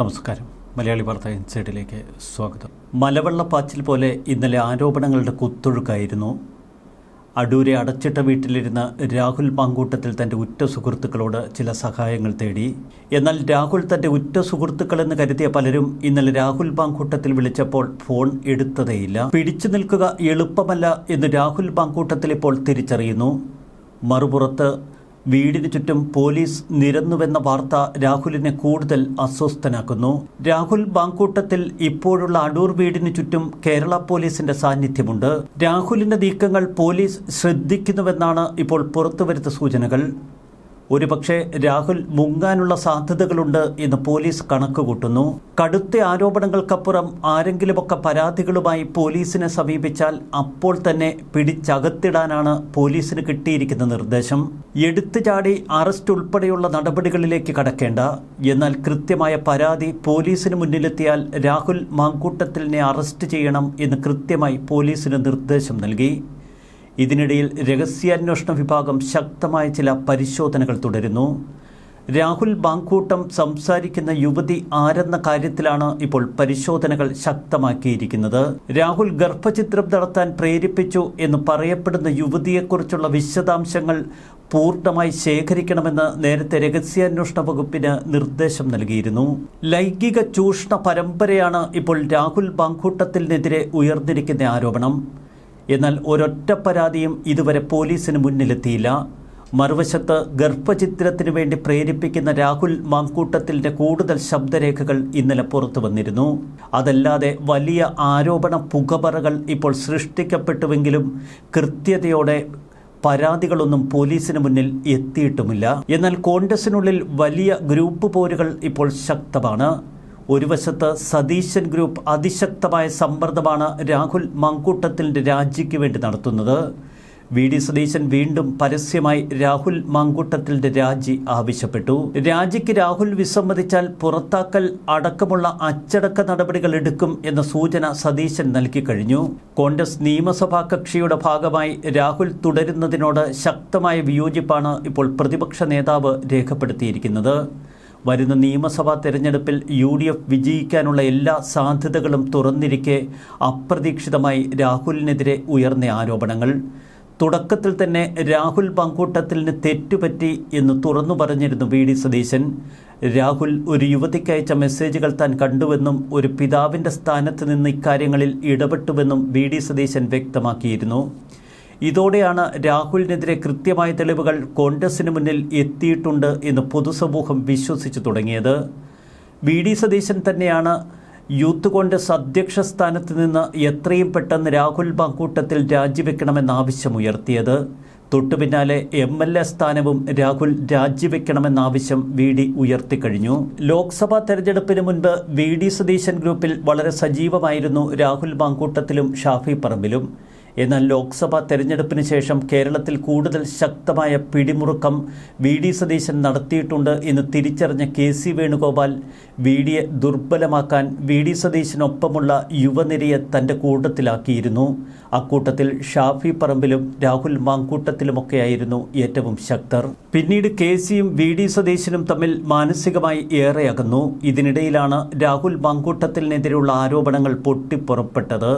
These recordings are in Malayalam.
നമസ്കാരം. മലയാളി വാർത്ത ഇൻസൈഡിലേക്ക് സ്വാഗതം. മലവെള്ളപ്പാച്ചിൽ പോലെ ഇന്നലെ ആരോപണങ്ങളുടെ കുത്തൊഴുക്കായിരുന്നു. അടൂരെ അടച്ചിട്ട വീട്ടിലിരുന്ന രാഹുൽ പാങ്കൂട്ടത്തിൽ തന്റെ ഉറ്റ സുഹൃത്തുക്കളോട് ചില സഹായങ്ങൾ തേടി. എന്നാൽ രാഹുൽ തന്റെ ഉറ്റ സുഹൃത്തുക്കളെന്ന് കരുതിയ പലരും ഇന്നലെ രാഹുൽ പാങ്കൂട്ടത്തിൽ വിളിച്ചപ്പോൾ ഫോൺ എടുത്തതേയില്ല. പിടിച്ചു നിൽക്കുക എളുപ്പമല്ല എന്ന് രാഹുൽ പാങ്കൂട്ടത്തിൽ ഇപ്പോൾ തിരിച്ചറിയുന്നു. മറുപുറത്ത് വീടിന് ചുറ്റും പോലീസ് നിരന്നുവെന്ന വാർത്ത രാഹുലിനെ കൂടുതൽ അസ്വസ്ഥനാക്കുന്നു. രാഹുൽ ബാങ്കൂട്ടത്തിൽ ഇപ്പോഴുള്ള അടൂർ വീടിന് ചുറ്റും കേരള പോലീസിന്റെ സാന്നിധ്യമുണ്ട്. രാഹുലിന്റെ നീക്കങ്ങൾ പോലീസ് ശ്രദ്ധിക്കുന്നുവെന്നാണ് ഇപ്പോൾ പുറത്തുവരുത്ത സൂചനകൾ. ഒരുപക്ഷെ രാഹുൽ മുങ്ങാനുള്ള സാധ്യതകളുണ്ട് എന്ന് പോലീസ് കണക്കുകൂട്ടുന്നു. കടുത്ത ആരോപണങ്ങൾക്കപ്പുറം ആരെങ്കിലുമൊക്കെ പരാതികളുമായി പോലീസിനെ സമീപിച്ചാൽ അപ്പോൾ തന്നെ പിടിച്ചകത്തിടാനാണ് പോലീസിന് കിട്ടിയിരിക്കുന്ന നിർദ്ദേശം. എടുത്തു ചാടി അറസ്റ്റ് ഉൾപ്പെടെയുള്ള നടപടികളിലേക്ക് കടക്കേണ്ട. എന്നാൽ കൃത്യമായ പരാതി പോലീസിന് മുന്നിലെത്തിയാൽ രാഹുൽ മാങ്കൂട്ടത്തിലിനെ അറസ്റ്റ് ചെയ്യണം എന്ന് കൃത്യമായി പോലീസിന് നിർദ്ദേശം നൽകി. ഇതിനിടയിൽ രഹസ്യാന്വേഷണ വിഭാഗം ശക്തമായ ചില പരിശോധനകൾ തുടരുന്നു. രാഹുൽ ബാങ്കൂട്ടം സംസാരിക്കുന്ന യുവതി ആരെന്ന കാര്യത്തിലാണ് ഇപ്പോൾ പരിശോധനകൾ ശക്തമാക്കിയിരിക്കുന്നത്. രാഹുൽ ഗർഭചിത്രം നടത്താൻ പ്രേരിപ്പിച്ചു എന്ന് പറയപ്പെടുന്ന യുവതിയെക്കുറിച്ചുള്ള വിശദാംശങ്ങൾ പൂർണമായി ശേഖരിക്കണമെന്ന് നേരത്തെ രഹസ്യാന്വേഷണ വകുപ്പിന് നിർദ്ദേശം നൽകിയിരുന്നു. ലൈംഗിക ചൂഷണ പരമ്പരയാണ് ഇപ്പോൾ രാഹുൽ ബാങ്കൂട്ടത്തിനെതിരെ ഉയർന്നിരിക്കുന്ന ആരോപണം. എന്നാൽ ഒരൊറ്റ പരാതിയും ഇതുവരെ പോലീസിന് മുന്നിലെത്തിയില്ല. മറുവശത്ത് ഗർഭചിത്രത്തിനു വേണ്ടി പ്രേരിപ്പിക്കുന്ന രാഹുൽ മാങ്കൂട്ടത്തിന്റെ കൂടുതൽ ശബ്ദരേഖകൾ ഇന്നലെ പുറത്തു വന്നിരുന്നു. അതല്ലാതെ വലിയ ആരോപണ പുകപറകൾ ഇപ്പോൾ സൃഷ്ടിക്കപ്പെട്ടുവെങ്കിലും കൃത്യതയോടെ പരാതികളൊന്നും പോലീസിന് മുന്നിൽ എത്തിയിട്ടുമില്ല. എന്നാൽ കോൺഗ്രസിനുള്ളിൽ വലിയ ഗ്രൂപ്പ് പോരുകൾ ഇപ്പോൾ ശക്തമാണ്. ഒരു വശത്ത് സതീശൻ ഗ്രൂപ്പ് അതിശക്തമായ സമ്മർദ്ദമാണ് രാഹുൽ മങ്കൂട്ടത്തിന്റെ രാജിക്ക് വേണ്ടി നടത്തുന്നത്. വി ഡി സതീശൻ വീണ്ടും പരസ്യമായി രാഹുൽ മങ്കൂട്ടത്തിന്റെ രാജി ആവശ്യപ്പെട്ടു. രാജിക്ക് രാഹുൽ വിസമ്മതിച്ചാൽ പുറത്താക്കൽ അടക്കമുള്ള അച്ചടക്ക നടപടികൾ എടുക്കും എന്ന സൂചന സതീശൻ നൽകി കഴിഞ്ഞു. കോൺഗ്രസ് നിയമസഭാ കക്ഷിയുടെ ഭാഗമായി രാഹുൽ തുടരുന്നതിനോട് ശക്തമായ വിയോജിപ്പാണ് ഇപ്പോൾ പ്രതിപക്ഷ നേതാവ് രേഖപ്പെടുത്തിയിരിക്കുന്നത്. വരുന്ന നിയമസഭാ തെരഞ്ഞെടുപ്പിൽ യു ഡി എഫ് വിജയിക്കാനുള്ള എല്ലാ സാധ്യതകളും തുറന്നിരിക്കെ അപ്രതീക്ഷിതമായി രാഹുലിനെതിരെ ഉയർന്ന ആരോപണങ്ങൾ. തുടക്കത്തിൽ തന്നെ രാഹുൽ പങ്കൂട്ടത്തിന് തെറ്റുപറ്റി എന്ന് തുറന്നു പറഞ്ഞിരുന്നു വി ഡി സതീശൻ. രാഹുൽ ഒരു യുവതിക്കയച്ച മെസ്സേജുകൾ താൻ കണ്ടുവെന്നും ഒരു പിതാവിന്റെ സ്ഥാനത്ത് നിന്ന് ഇക്കാര്യങ്ങളിൽ ഇടപെട്ടുവെന്നും വി ഡി സതീശൻ വ്യക്തമാക്കിയിരുന്നു. ഇതോടെയാണ് രാഹുലിനെതിരെ കൃത്യമായ തെളിവുകൾ കോൺഗ്രസിന് മുന്നിൽ എത്തിയിട്ടുണ്ട് എന്ന് പൊതുസമൂഹം വിശ്വസിച്ചു തുടങ്ങിയത്. വി ഡി സതീശൻ തന്നെയാണ് യൂത്ത് കോൺഗ്രസ് അധ്യക്ഷ സ്ഥാനത്ത് നിന്ന് എത്രയും പെട്ടെന്ന് രാഹുൽ ബാങ്കൂട്ടത്തിൽ രാജിവെക്കണമെന്ന ആവശ്യമുയർത്തിയത്. തൊട്ടുപിന്നാലെ എം എൽ എ സ്ഥാനവും രാഹുൽ രാജിവെക്കണമെന്ന ആവശ്യം വി ഡി ഉയർത്തിക്കഴിഞ്ഞു. ലോക്സഭാ തെരഞ്ഞെടുപ്പിന് മുൻപ് വി ഡി സതീശൻ ഗ്രൂപ്പിൽ വളരെ സജീവമായിരുന്നു രാഹുൽ ബാങ്കൂട്ടത്തിലും ഷാഫി പറമ്പിലും. എന്നാൽ ലോക്സഭാ തെരഞ്ഞെടുപ്പിന് ശേഷം കേരളത്തിൽ കൂടുതൽ ശക്തമായ പിടിമുറുക്കം വി ഡി സതീശൻ നടത്തിയിട്ടുണ്ട് എന്ന് തിരിച്ചറിഞ്ഞ കെ സി വേണുഗോപാൽ വി ഡിയെ ദുർബലമാക്കാൻ വി ഡി സതീശനൊപ്പമുള്ള യുവനിരയെ തന്റെ കൂട്ടത്തിലാക്കിയിരുന്നു. അക്കൂട്ടത്തിൽ ഷാഫി പറമ്പിലും രാഹുൽ മാങ്കൂട്ടത്തിലുമൊക്കെയായിരുന്നു ഏറ്റവും ശക്തർ. പിന്നീട് കെ സിയും വി ഡി സതീശനും തമ്മിൽ മാനസികമായി ഏറെ അകന്നു ഇതിനിടയിലാണ് രാഹുൽ മാങ്കൂട്ടത്തിനെതിരെയുള്ള ആരോപണങ്ങൾ പൊട്ടിപ്പുറപ്പെട്ടത്.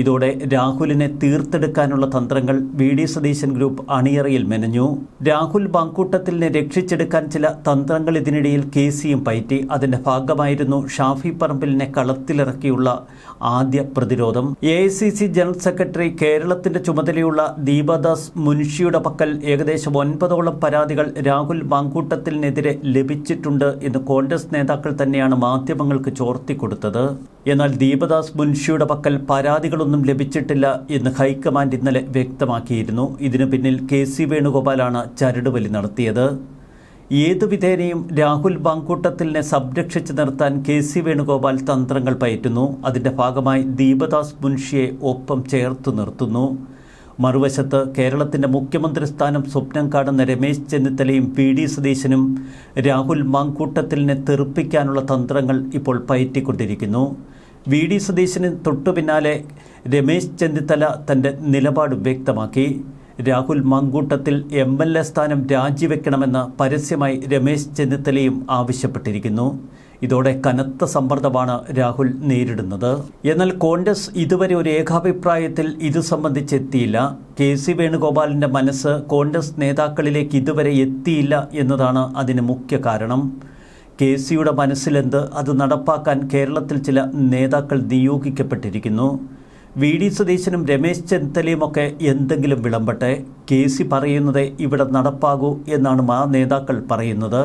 ഇതോടെ രാഹുലിനെ തീർത്തെടുക്കാനുള്ള തന്ത്രങ്ങൾ വി ഡി സതീശൻ ഗ്രൂപ്പ് അണിയറയിൽ മെനഞ്ഞു. രാഹുൽ ബാങ്കൂട്ടത്തിലിനെ രക്ഷിച്ചെടുക്കാൻ ചില തന്ത്രങ്ങൾ ഇതിനിടയിൽ കെ സിയും പയറ്റി. അതിന്റെ ഭാഗമായിരുന്നു ഷാഫി പറമ്പിലിനെ കളത്തിലിറക്കിയുള്ള ആദ്യ പ്രതിരോധം. എ ജനറൽ സെക്രട്ടറി കേരളത്തിന്റെ ചുമതലയുള്ള ദീപദാസ് മുൻഷിയുടെ പക്കൽ ഏകദേശം ഒൻപതോളം പരാതികൾ രാഹുൽ ബാങ്കൂട്ടത്തിനെതിരെ ലഭിച്ചിട്ടുണ്ട് എന്ന് കോൺഗ്രസ് നേതാക്കൾ തന്നെയാണ് മാധ്യമങ്ങൾക്ക് ചോർത്തിക്കൊടുത്തത്. എന്നാൽ ദീപദാസ് മുൻഷിയുടെ പക്കൽ പരാതികളൊന്നും ലഭിച്ചിട്ടില്ല എന്ന് ഹൈക്കമാൻഡ് ഇന്നലെ വ്യക്തമാക്കിയിരുന്നു. ഇതിനു പിന്നിൽ കെ സി വേണുഗോപാലാണ് ചരടുവലി നടത്തിയത്. ഏതു വിധേനയും രാഹുൽ ബാങ്കൂട്ടത്തിലിനെ സംരക്ഷിച്ചു നിർത്താൻ കെ സി വേണുഗോപാൽ തന്ത്രങ്ങൾ പയറ്റുന്നു. അതിന്റെ ഭാഗമായി ദീപദാസ് മുൻഷിയെ ഒപ്പം ചേർത്തു നിർത്തുന്നു. മറുവശത്ത് കേരളത്തിന്റെ മുഖ്യമന്ത്രി സ്ഥാനം സ്വപ്നം കാണുന്ന രമേശ് ചെന്നിത്തലയും പി ഡി സതീശനും രാഹുൽ മാങ്കൂട്ടത്തിലിനെ തെറുപ്പിക്കാനുള്ള തന്ത്രങ്ങൾ ഇപ്പോൾ പയറ്റിക്കൊണ്ടിരിക്കുന്നു. വി ഡി സതീശന് തൊട്ടു പിന്നാലെ രമേശ് ചെന്നിത്തല തന്റെ നിലപാട് വ്യക്തമാക്കി. Rahul Mankoottathil M L A സ്ഥാനം രാജിവെക്കണമെന്ന് പരസ്യമായി രമേശ് ചെന്നിത്തലയും ആവശ്യപ്പെട്ടിരിക്കുന്നു. ഇതോടെ കനത്ത സമ്മർദ്ദമാണ് രാഹുൽ നേരിടുന്നത്. എന്നാൽ കോൺഗ്രസ് ഇതുവരെ ഒരു ഏകാഭിപ്രായത്തിൽ ഇത് സംബന്ധിച്ചെത്തിയില്ല. കെ സി വേണുഗോപാലിന്റെ മനസ്സ് കോൺഗ്രസ് നേതാക്കളിലേക്ക് ഇതുവരെ എത്തിയില്ല എന്നതാണ് അതിന് മുഖ്യ കാരണം. കെ സിയുടെ മനസ്സിലെന്ത് അത് നടപ്പാക്കാൻ കേരളത്തിൽ ചില നേതാക്കൾ നിയോഗിക്കപ്പെട്ടിരിക്കുന്നു. വി ഡി സതീശനും രമേശ് ചെന്നിത്തലയുമൊക്കെ എന്തെങ്കിലും വിളമ്പട്ടെ? കെ സി പറയുന്നത് ഇവിടെ നടപ്പാകൂ എന്നാണ് ആ നേതാക്കൾ പറയുന്നത്.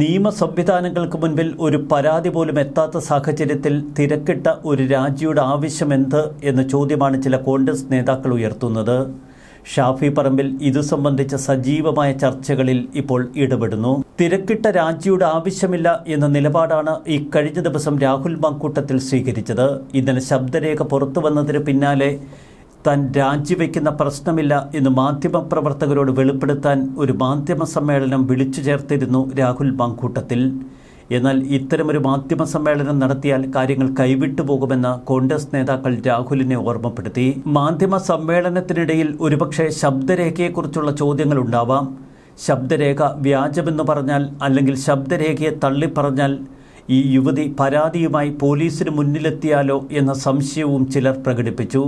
നിയമ സംവിധാനങ്ങൾക്ക് മുൻപിൽ ഒരു പരാതി പോലും എത്താത്ത സാഹചര്യത്തിൽ തിരക്കിട്ട ഒരു രാജിയുടെ ആവശ്യമെന്ത്? എന്ന ചോദ്യമാണ് ചില കോൺഗ്രസ് നേതാക്കൾ ഉയർത്തുന്നത്. ഷാഫി പറമ്പിൽ ഇതു സംബന്ധിച്ച സജീവമായ ചർച്ചകളിൽ ഇപ്പോൾ ഇടപെടുന്നു. തിരക്കിട്ട രാജിയുടെ ആവശ്യമില്ല എന്ന നിലപാടാണ് ഈ കഴിഞ്ഞ ദിവസം രാഹുൽ മാങ്കൂട്ടത്തിൽ സ്വീകരിച്ചത്. ഇന്നലെ ശബ്ദരേഖ പുറത്തു വന്നതിന് പിന്നാലെ താൻ രാജിവെക്കുന്ന പ്രശ്നമില്ല എന്ന് മാധ്യമപ്രവർത്തകരോട് വെളിപ്പെടുത്താൻ ഒരു മാധ്യമ സമ്മേളനം വിളിച്ചു ചേർത്തിരുന്നു രാഹുൽ മാങ്കൂട്ടത്തിൽ. എന്നാൽ ഇത്തരമൊരു മാധ്യമ സമ്മേളനം നടത്തിയാൽ കാര്യങ്ങൾ കൈവിട്ടു പോകുമെന്ന് കോൺഗ്രസ് നേതാക്കൾ രാഹുലിനെ ഓർമ്മപ്പെടുത്തി. മാധ്യമ സമ്മേളനത്തിനിടയിൽ ഒരുപക്ഷെ ശബ്ദരേഖയെക്കുറിച്ചുള്ള ചോദ്യങ്ങൾ ഉണ്ടാവാം. ശബ്ദരേഖ വ്യാജമെന്ന് പറഞ്ഞാൽ അല്ലെങ്കിൽ ശബ്ദരേഖയെ തള്ളിപ്പറഞ്ഞാൽ ഈ യുവതി പരാതിയുമായി പോലീസിന് മുന്നിലെത്തിയാലോ എന്ന സംശയവും ചിലർ പ്രകടിപ്പിച്ചു.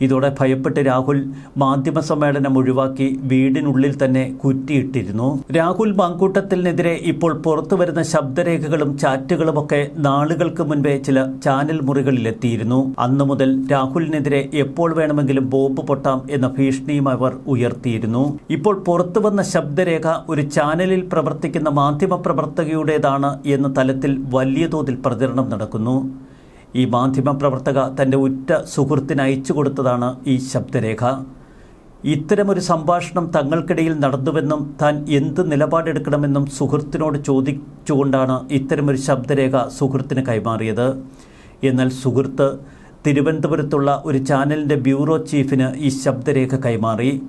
ഇതോടെ ഭയപ്പെട്ട് രാഹുൽ മാധ്യമ സമ്മേളനം ഒഴിവാക്കി വീടിനുള്ളിൽ തന്നെ കുറ്റിയിട്ടിരുന്നു. രാഹുൽ മാങ്കൂട്ടത്തിനെതിരെ ഇപ്പോൾ പുറത്തുവരുന്ന ശബ്ദരേഖകളും ചാറ്റുകളുമൊക്കെ നാളുകൾക്ക് മുൻപേ ചില ചാനൽ മുറികളിലെത്തിയിരുന്നു. അന്നു മുതൽ രാഹുലിനെതിരെ എപ്പോൾ വേണമെങ്കിലും ബോംബ് പൊട്ടാം എന്ന ഭീഷണിയും അവർ ഉയർത്തിയിരുന്നു. ഇപ്പോൾ പുറത്തുവന്ന ശബ്ദരേഖ ഒരു ചാനലിൽ പ്രവർത്തിക്കുന്ന മാധ്യമ പ്രവർത്തകയുടേതാണ് എന്ന തലത്തിൽ വലിയ തോതിൽ പ്രചരണം നടക്കുന്നു. ഈ മാധ്യമപ്രവർത്തക തന്റെ ഉറ്റ സുഹൃത്തിന് അയച്ചു കൊടുത്തതാണ് ഈ ശബ്ദരേഖ. ഇത്തരമൊരു സംഭാഷണം തങ്ങൾക്കിടയിൽ നടന്നുവെന്നും താൻ എന്ത് നിലപാടെടുക്കണമെന്നും സുഹൃത്തിനോട് ചോദിച്ചുകൊണ്ടാണ് ഇത്തരമൊരു ശബ്ദരേഖ സുഹൃത്തിന് കൈമാറിയത്. എന്നാൽ സുഹൃത്ത് തിരുവനന്തപുരത്തുള്ള ഒരു ചാനലിന്റെ ബ്യൂറോ ചീഫിന് ഈ ശബ്ദരേഖ കൈമാറി.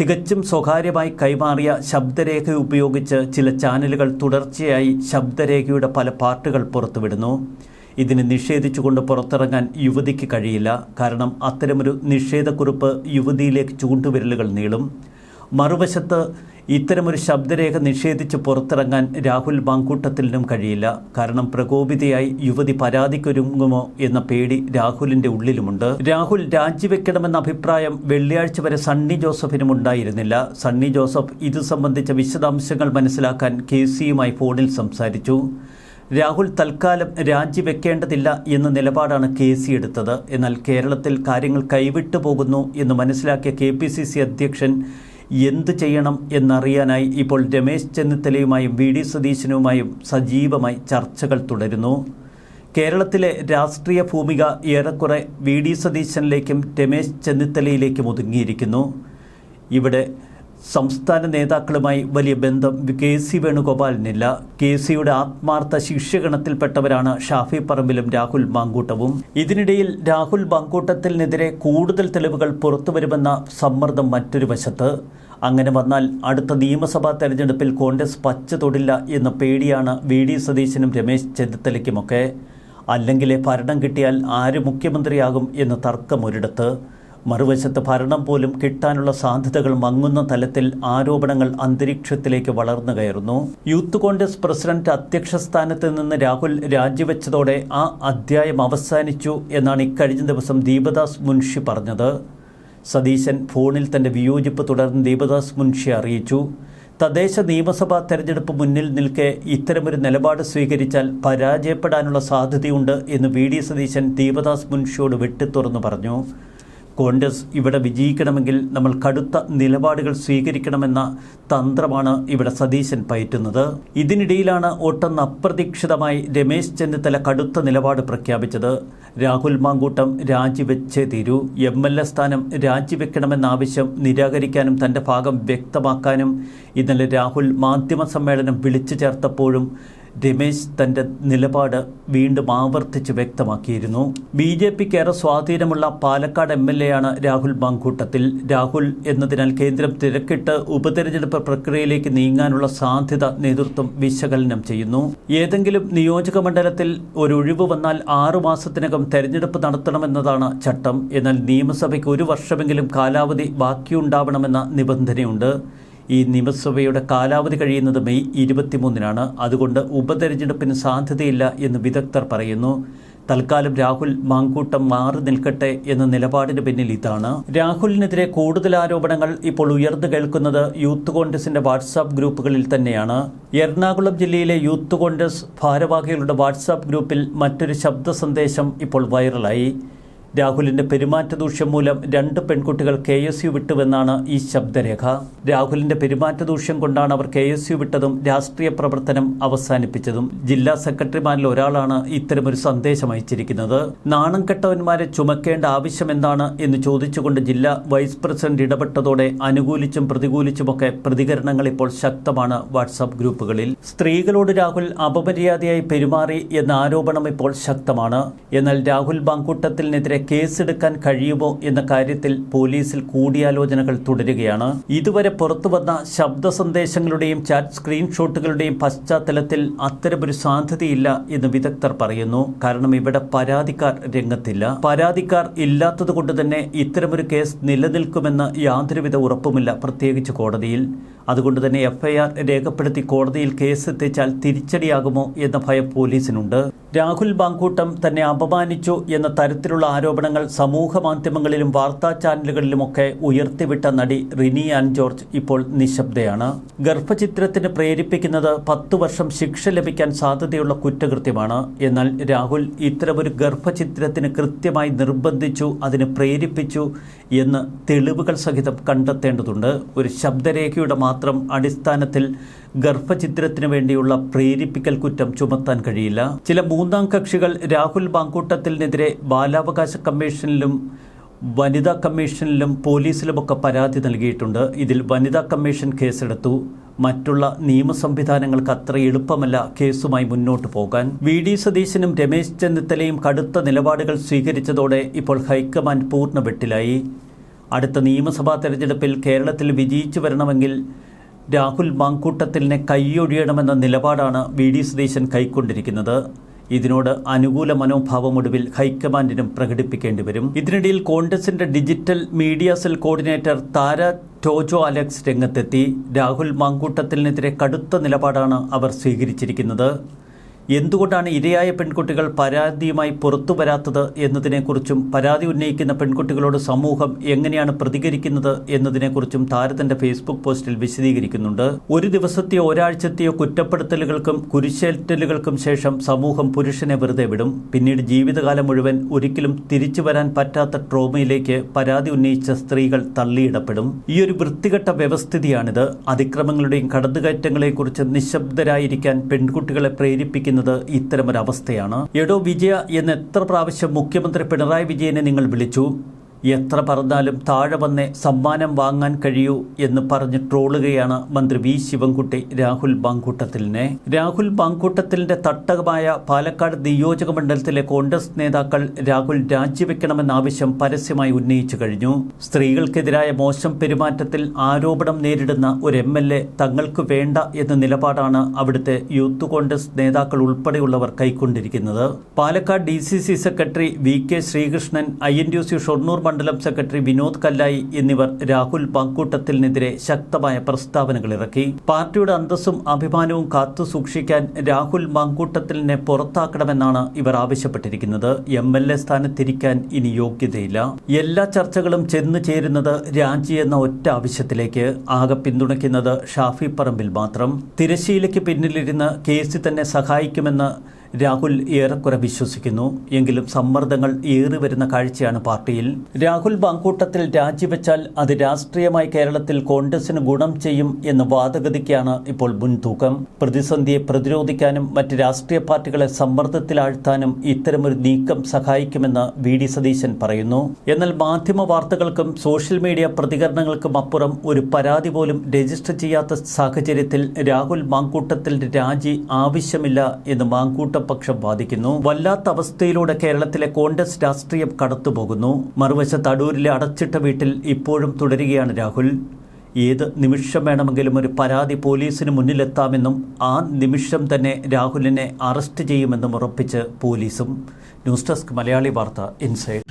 തികച്ചും സ്വകാര്യമായി കൈമാറിയ ശബ്ദരേഖ ഉപയോഗിച്ച് ചില ചാനലുകൾ തുടർച്ചയായി ശബ്ദരേഖയുടെ പല പാർട്ടുകൾ പുറത്തുവിടുന്നു. ഇതിനെ നിഷേധിച്ചുകൊണ്ട് പുറത്തിറങ്ങാൻ യുവതിക്ക് കഴിയില്ല. കാരണം അത്തരമൊരു നിഷേധക്കുറിപ്പ് യുവതിയിലേക്ക് ചൂണ്ടുവിരലുകൾ നീളും. മറുവശത്ത് ഇത്തരമൊരു ശബ്ദരേഖ നിഷേധിച്ച് പുറത്തിറങ്ങാൻ രാഹുൽ മാങ്കൂട്ടത്തിനും കഴിയില്ല. കാരണം പ്രകോപിതയായി യുവതി പരാതിക്കൊരുങ്ങുമോ എന്ന പേടി രാഹുലിന്റെ ഉള്ളിലുമുണ്ട്. രാഹുൽ രാജിവെക്കണമെന്ന അഭിപ്രായം വെള്ളിയാഴ്ച വരെ സണ്ണി ജോസഫിനും ഉണ്ടായിരുന്നില്ല. സണ്ണി ജോസഫ് ഇത് സംബന്ധിച്ച വിശദാംശങ്ങൾ മനസ്സിലാക്കാൻ കെ സിയുമായി ഫോണിൽ സംസാരിച്ചു. രാഹുൽ തൽക്കാലം രാജിവെക്കേണ്ടതില്ല എന്ന നിലപാടാണ് കെ സി എടുത്തത് എന്നാൽ കേരളത്തിൽ കാര്യങ്ങൾ കൈവിട്ടു പോകുന്നു എന്ന് മനസ്സിലാക്കിയ കെ പി സി സി അധ്യക്ഷൻ എന്തു ചെയ്യണം എന്നറിയാനായി ഇപ്പോൾ രമേശ് ചെന്നിത്തലയുമായും വി ഡി സതീശനുമായും സജീവമായി ചർച്ചകൾ തുടരുന്നു. കേരളത്തിലെ രാഷ്ട്രീയ ഭൂമിക ഏറെക്കുറെ വി ഡി സതീശനിലേക്കും രമേശ് ചെന്നിത്തലയിലേക്കും ഒതുങ്ങിയിരിക്കുന്നു. ഇവിടെ സംസ്ഥാന നേതാക്കളുമായി വലിയ ബന്ധം കെ സി വേണുഗോപാലിനില്ല. കെ സിയുടെ ആത്മാർത്ഥ ശിഷ്യഗണത്തിൽപ്പെട്ടവരാണ് ഷാഫി പറമ്പിലും രാഹുൽ മാങ്കൂട്ടവും. ഇതിനിടയിൽ രാഹുൽ മാങ്കൂട്ടത്തിനെതിരെ കൂടുതൽ തെളിവുകൾ പുറത്തുവരുമെന്ന സമ്മർദ്ദം മറ്റൊരു വശത്ത്. അങ്ങനെ വന്നാൽ അടുത്ത നിയമസഭാ തെരഞ്ഞെടുപ്പിൽ കോൺഗ്രസ് പച്ച തൊടില്ല എന്ന പേടിയാണ് വി ഡി സതീശനും രമേശ് ചെന്നിത്തലയ്ക്കുമൊക്കെ. അല്ലെങ്കിലേ ഭരണം കിട്ടിയാൽ ആര് മുഖ്യമന്ത്രിയാകും എന്ന തർക്കമൊരിടത്ത് മറുവശത്ത് ഭരണം പോലും കിട്ടാനുള്ള സാധ്യതകൾ മങ്ങുന്ന തലത്തിൽ ആരോപണങ്ങൾ അന്തരീക്ഷത്തിലേക്ക് വളർന്നു കയറുന്നു. യൂത്ത് കോൺഗ്രസ് പ്രസിഡന്റ് അധ്യക്ഷ സ്ഥാനത്ത് നിന്ന് രാഹുൽ രാജിവെച്ചതോടെ ആ അധ്യായം അവസാനിച്ചു എന്നാണ് ഇക്കഴിഞ്ഞ ദിവസം ദീപദാസ് മുൻഷി പറഞ്ഞത്. സതീശൻ ഫോണിൽ തന്റെ വിയോജിപ്പ് തുടർന്ന് ദീപദാസ് മുൻഷി അറിയിച്ചു. തദ്ദേശ നിയമസഭാ തെരഞ്ഞെടുപ്പ് മുന്നിൽ നിൽക്കെ ഇത്തരമൊരു നിലപാട് സ്വീകരിച്ചാൽ പരാജയപ്പെടാനുള്ള സാധ്യതയുണ്ട് എന്ന് വി ഡി സതീശൻ ദീപദാസ് മുൻഷിയോട് വെട്ടിത്തുറന്നു പറഞ്ഞു. കോൺഗ്രസ് ഇവിടെ വിജയിക്കണമെങ്കിൽ നമ്മൾ കടുത്ത നിലപാടുകൾ സ്വീകരിക്കണമെന്ന തന്ത്രമാണ് ഇവിടെ സതീശൻ പയറ്റുന്നത്. ഇതിനിടയിലാണ് ഒട്ടൊന്ന് അപ്രതീക്ഷിതമായി രമേശ് ചെന്നിത്തല കടുത്ത നിലപാട് പ്രഖ്യാപിച്ചത്. രാഹുൽ മാങ്കൂട്ടം രാജിവെച്ചേ തീരൂ. എം എൽ എ സ്ഥാനം രാജിവെക്കണമെന്ന ആവശ്യം നിരാകരിക്കാനും തന്റെ ഭാഗം വ്യക്തമാക്കാനും ഇന്നലെ രാഹുൽ മാധ്യമ സമ്മേളനം വിളിച്ചു ചേർത്തപ്പോഴും രമേശ് തന്റെ നിലപാട് വീണ്ടും ആവർത്തിച്ച് വ്യക്തമാക്കിയിരുന്നു. ബി ജെ പിക്ക് ഏറെ സ്വാധീനമുള്ള പാലക്കാട് എം എൽ എ ആണ് രാഹുൽ മാങ്കൂട്ടത്തിൽ. രാഹുൽ എന്നതിനാൽ കേന്ദ്രം തിരക്കിട്ട് ഉപതെരഞ്ഞെടുപ്പ് പ്രക്രിയയിലേക്ക് നീങ്ങാനുള്ള സാധ്യത നേതൃത്വം വിശകലനം ചെയ്യുന്നു. ഏതെങ്കിലും നിയോജക മണ്ഡലത്തിൽ ഒരു ഒഴിവ് വന്നാൽ ആറു മാസത്തിനകം തെരഞ്ഞെടുപ്പ് നടത്തണമെന്നതാണ് ചട്ടം. എന്നാൽ നിയമസഭയ്ക്ക് ഒരു വർഷമെങ്കിലും കാലാവധി ബാക്കിയുണ്ടാവണമെന്ന നിബന്ധനയുണ്ട്. ഈ നിയമസഭയുടെ കാലാവധി കഴിയുന്നത് മെയ് ഇരുപത്തിമൂന്നിനാണ്. അതുകൊണ്ട് ഉപതെരഞ്ഞെടുപ്പിന് സാധ്യതയില്ല എന്ന് വിദഗ്ധർ പറയുന്നു. തൽക്കാലം രാഹുൽ മാങ്കൂട്ടം മാറി നിൽക്കട്ടെ എന്ന നിലപാടിന് പിന്നിൽ ഇതാണ്. രാഹുലിനെതിരെ കൂടുതൽ ആരോപണങ്ങൾ ഇപ്പോൾ ഉയർന്നു കേൾക്കുന്നത് യൂത്ത് കോൺഗ്രസിന്റെ വാട്സാപ്പ് ഗ്രൂപ്പുകളിൽ തന്നെയാണ്. എറണാകുളം ജില്ലയിലെ യൂത്ത് കോൺഗ്രസ് ഭാരവാഹികളുടെ വാട്സാപ്പ് ഗ്രൂപ്പിൽ മറ്റൊരു ശബ്ദ സന്ദേശം ഇപ്പോൾ വൈറലായി. രാഹുലിന്റെ പെരുമാറ്റ ദൂഷ്യം മൂലം രണ്ട് പെൺകുട്ടികൾ കെ എസ് യു വിട്ടുവെന്നാണ് ഈ ശബ്ദരേഖ. രാഹുലിന്റെ പെരുമാറ്റ ദൂഷ്യം കൊണ്ടാണ് അവർ കെ എസ് യു വിട്ടതും രാഷ്ട്രീയ പ്രവർത്തനം അവസാനിപ്പിച്ചതും. ജില്ലാ സെക്രട്ടറിമാരിൽ ഒരാളാണ് ഇത്തരമൊരു സന്ദേശം അയച്ചിരിക്കുന്നത്. നാണം കെട്ടവന്മാരെ ചുമക്കേണ്ട ആവശ്യം എന്താണ് എന്ന് ചോദിച്ചുകൊണ്ട് ജില്ലാ വൈസ് പ്രസിഡന്റ് ഇടപെട്ടതോടെ അനുകൂലിച്ചും പ്രതികൂലിച്ചുമൊക്കെ പ്രതികരണങ്ങൾ ഇപ്പോൾ ശക്തമാണ് വാട്സാപ്പ് ഗ്രൂപ്പുകളിൽ. സ്ത്രീകളോട് രാഹുൽ അപമര്യാദയായി പെരുമാറി എന്ന ആരോപണം ഇപ്പോൾ ശക്തമാണ്. എന്നാൽ രാഹുൽ ബാങ്കൂട്ടത്തിനെതിരെ കേസെടുക്കാൻ കഴിയുമോ എന്ന കാര്യത്തിൽ പോലീസിൽ കൂടിയാലോചനകൾ തുടരുകയാണ്. ഇതുവരെ പുറത്തുവന്ന ശബ്ദ സന്ദേശങ്ങളുടെയും ചാറ്റ് സ്ക്രീൻഷോട്ടുകളുടെയും പശ്ചാത്തലത്തിൽ അത്തരമൊരു സാധ്യതയില്ല എന്ന് വിദഗ്ധർ പറയുന്നു. കാരണം ഇവിടെ പരാതിക്കാർ രംഗത്തില്ല. പരാതിക്കാർ ഇല്ലാത്തതുകൊണ്ട് തന്നെ ഇത്തരമൊരു കേസ് നിലനിൽക്കുമെന്ന് യാതൊരുവിധ ഉറപ്പുമില്ല പ്രത്യേകിച്ച് കോടതിയിൽ. അതുകൊണ്ട് തന്നെ എഫ്ഐആർ രേഖപ്പെടുത്തി കോടതിയിൽ കേസ് എത്തിച്ചാൽ തിരിച്ചടിയാകുമോ എന്ന ഭയം പോലീസിനുണ്ട്. രാഹുൽ ബാങ്കൂട്ടം തന്നെ അപമാനിച്ചു എന്ന തരത്തിലുള്ള ആരോപണങ്ങൾ സമൂഹ മാധ്യമങ്ങളിലും വാർത്താ ചാനലുകളിലുമൊക്കെ ഉയർത്തിവിട്ട നടി റിനി ആൻ ജോർജ് ഇപ്പോൾ നിശബ്ദയാണ്. ഗർഭചിത്രത്തിന് പ്രേരിപ്പിക്കുന്നത് പത്തു വർഷം ശിക്ഷ ലഭിക്കാൻ സാധ്യതയുള്ള കുറ്റകൃത്യമാണ്. എന്നാൽ രാഹുൽ ഇത്തരമൊരു ഗർഭചിത്രത്തിന് കൃത്യമായി നിർബന്ധിച്ചു അതിന് പ്രേരിപ്പിച്ചു എന്ന് തെളിവുകൾ സഹിതം കണ്ടെത്തേണ്ടതുണ്ട്. ഒരു ശബ്ദരേഖയുടെ മാത്രം അടിസ്ഥാനത്തിൽ ഗർഭചിത്രത്തിന് വേണ്ടിയുള്ള പ്രേരിപ്പിക്കൽ കുറ്റം ചുമത്താൻ കഴിയില്ല. ചില മൂന്നാം കക്ഷികൾ രാഹുൽ ബാങ്കൂട്ടത്തിനെതിരെ ബാലാവകാശ കമ്മീഷനിലും വനിതാ കമ്മീഷനിലും പോലീസിലുമൊക്കെ പരാതി നൽകിയിട്ടുണ്ട്. ഇതിൽ വനിതാ കമ്മീഷൻ കേസെടുത്തു. മറ്റുള്ള നിയമ സംവിധാനങ്ങൾക്ക് അത്ര എളുപ്പമല്ല കേസുമായി മുന്നോട്ട് പോകാൻ. വി ഡി സതീശനും രമേശ് ചെന്നിത്തലയും കടുത്ത നിലപാടുകൾ സ്വീകരിച്ചതോടെ ഇപ്പോൾ ഹൈക്കമാൻഡ് പൂർണ വെട്ടിലായി. അടുത്ത നിയമസഭാ തെരഞ്ഞെടുപ്പിൽ കേരളത്തിൽ വിജയിച്ചു വരണമെങ്കിൽ രാഹുൽ മാങ്കൂട്ടത്തിലിനെ കൈയൊഴിയണമെന്ന നിലപാടാണ് വി ഡി സതീശൻ കൈക്കൊണ്ടിരിക്കുന്നത്. ഇതിനോട് അനുകൂല മനോഭാവം ഒടുവിൽ ഹൈക്കമാൻഡിനും പ്രകടിപ്പിക്കേണ്ടി വരും. ഇതിനിടയിൽ കോൺഗ്രസിന്റെ digital media cell coordinator Thara Tojo Alex രംഗത്തെത്തി. രാഹുൽ മാങ്കൂട്ടത്തിനെതിരെ കടുത്ത നിലപാടാണ് അവർ സ്വീകരിച്ചിരിക്കുന്നത്. എന്തുകൊണ്ടാണ് ഇരയായ പെൺകുട്ടികൾ പരാതിയുമായി പുറത്തു വരാത്തത് എന്നതിനെക്കുറിച്ചും പരാതി ഉന്നയിക്കുന്ന പെൺകുട്ടികളോട് സമൂഹം എങ്ങനെയാണ് പ്രതികരിക്കുന്നത് എന്നതിനെക്കുറിച്ചും താരത്തിന്റെ ഫേസ്ബുക്ക് പോസ്റ്റിൽ വിശദീകരിക്കുന്നുണ്ട്. ഒരു ദിവസത്തെയോ ഒരാഴ്ചത്തെയോ കുറ്റപ്പെടുത്തലുകൾക്കും കുരിശേറ്റലുകൾക്കും ശേഷം സമൂഹം പുരുഷനെ വെറുതെ വിടും. പിന്നീട് ജീവിതകാലം മുഴുവൻ ഒരിക്കലും തിരിച്ചു വരാൻ പറ്റാത്ത ട്രോമയിലേക്ക് പരാതി ഉന്നയിച്ച സ്ത്രീകൾ തള്ളിയിടപ്പെടും. ഈ ഒരു വൃത്തികെട്ട വ്യവസ്ഥിതിയാണിത്. അതിക്രമങ്ങളുടെയും കടന്നുകയറ്റങ്ങളെക്കുറിച്ച് നിശബ്ദരായിരിക്കാൻ പെൺകുട്ടികളെ പ്രേരിപ്പിക്കുന്ന ചെയ്യുന്നത് ഇത്തരമൊരവസ്ഥയാണ്. എടോ വിജയ എന്ന് എത്ര പ്രാവശ്യം മുഖ്യമന്ത്രി പിണറായി വിജയനെ നിങ്ങൾ വിളിച്ചു? എത്ര പറഞ്ഞാലും താഴെ വന്നേ സമ്മാനം വാങ്ങാൻ കഴിയൂ എന്ന് പറഞ്ഞ് ട്രോളുകയാണ് മന്ത്രി വി ശിവൻകുട്ടി രാഹുൽ ബാങ്കൂട്ടത്തിലിനെ. രാഹുൽ ബാങ്കൂട്ടത്തിലിന്റെ തട്ടകമായ പാലക്കാട് നിയോജക മണ്ഡലത്തിലെ കോൺഗ്രസ് നേതാക്കൾ രാഹുൽ രാജിവെക്കണമെന്ന ആവശ്യം പരസ്യമായി ഉന്നയിച്ചു കഴിഞ്ഞു. സ്ത്രീകൾക്കെതിരായ മോശം പെരുമാറ്റത്തിൽ ആരോപണം നേരിടുന്ന ഒരു എം എൽ എ തങ്ങൾക്ക് വേണ്ട എന്ന നിലപാടാണ് അവിടുത്തെ യൂത്ത് കോൺഗ്രസ് നേതാക്കൾ ഉൾപ്പെടെയുള്ളവർ കൈക്കൊണ്ടിരിക്കുന്നത്. Palakkad D secretary V K Sreekrishnan I N C Shoranur മണ്ഡലം സെക്രട്ടറി വിനോദ് കല്ലായി എന്നിവർ രാഹുൽ പങ്കൂട്ടത്തിനെതിരെ ശക്തമായ പ്രസ്താവനകൾ ഇറക്കി. പാർട്ടിയുടെ അന്തസ്സും അഭിമാനവും കാത്തു സൂക്ഷിക്കാൻ രാഹുൽ മാങ്കൂട്ടത്തിലിനെ പുറത്താക്കണമെന്നാണ് ഇവർ ആവശ്യപ്പെട്ടിരിക്കുന്നത്. എം എൽ എ സ്ഥാനത്തിരിക്കാൻ ഇനി യോഗ്യതയില്ല. എല്ലാ ചർച്ചകളും ചെന്നു ചേരുന്നത് രാജി എന്ന ഒറ്റ ആവശ്യത്തിലേക്ക്. ആകെ പിന്തുണയ്ക്കുന്നത് ഷാഫി പറമ്പിൽ മാത്രം. തിരശീലയ്ക്ക് പിന്നിലിരുന്ന് കേസി തന്നെ സഹായിക്കുമെന്ന് രാഹുൽ ഏറെക്കുറെ വിശ്വസിക്കുന്നു. എങ്കിലും സമ്മർദ്ദങ്ങൾ ഏറി വരുന്ന കാഴ്ചയാണ് പാർട്ടിയിൽ. രാഹുൽ ബാങ്കൂട്ടത്തിൽ രാജിവെച്ചാൽ അത് രാഷ്ട്രീയമായി കേരളത്തിൽ കോൺഗ്രസിന് ഗുണം ചെയ്യും എന്ന വാദഗതിക്കാണ് ഇപ്പോൾ മുൻതൂക്കം. പ്രതിസന്ധിയെ പ്രതിരോധിക്കാനും മറ്റ് രാഷ്ട്രീയ പാർട്ടികളെ സമ്മർദ്ദത്തിലാഴ്ത്താനും ഇത്തരമൊരു നീക്കം സഹായിക്കുമെന്ന് വി ഡി സതീശൻ പറയുന്നു. എന്നാൽ മാധ്യമ വാർത്തകൾക്കും സോഷ്യൽ മീഡിയ പ്രതികരണങ്ങൾക്കും അപ്പുറം ഒരു പരാതി പോലും രജിസ്റ്റർ ചെയ്യാത്ത സാഹചര്യത്തിൽ രാഹുൽ മാങ്കൂട്ടത്തിൽ രാജി ആവശ്യമില്ല എന്ന് മാങ്കൂട്ടം പക്ഷം ബാധിക്കുന്നു. വല്ലാത്ത അവസ്ഥയിലൂടെ കേരളത്തിലെ കോൺഗ്രസ് രാഷ്ട്രീയം കടത്തുപോകുന്നു. മറുവശത്ത് അടൂരിലെ അടച്ചിട്ട വീട്ടിൽ ഇപ്പോഴും തുടരുകയാണ് രാഹുൽ. ഏത് നിമിഷം വേണമെങ്കിലും ഒരു പരാതി പോലീസിന് മുന്നിലെത്താമെന്നും ആ നിമിഷം തന്നെ രാഹുലിനെ അറസ്റ്റ് ചെയ്യുമെന്നും ഉറപ്പിച്ച് പോലീസും. ന്യൂസ് ഡെസ്ക് മലയാളി വാർത്ത ഇൻസൈഡ്.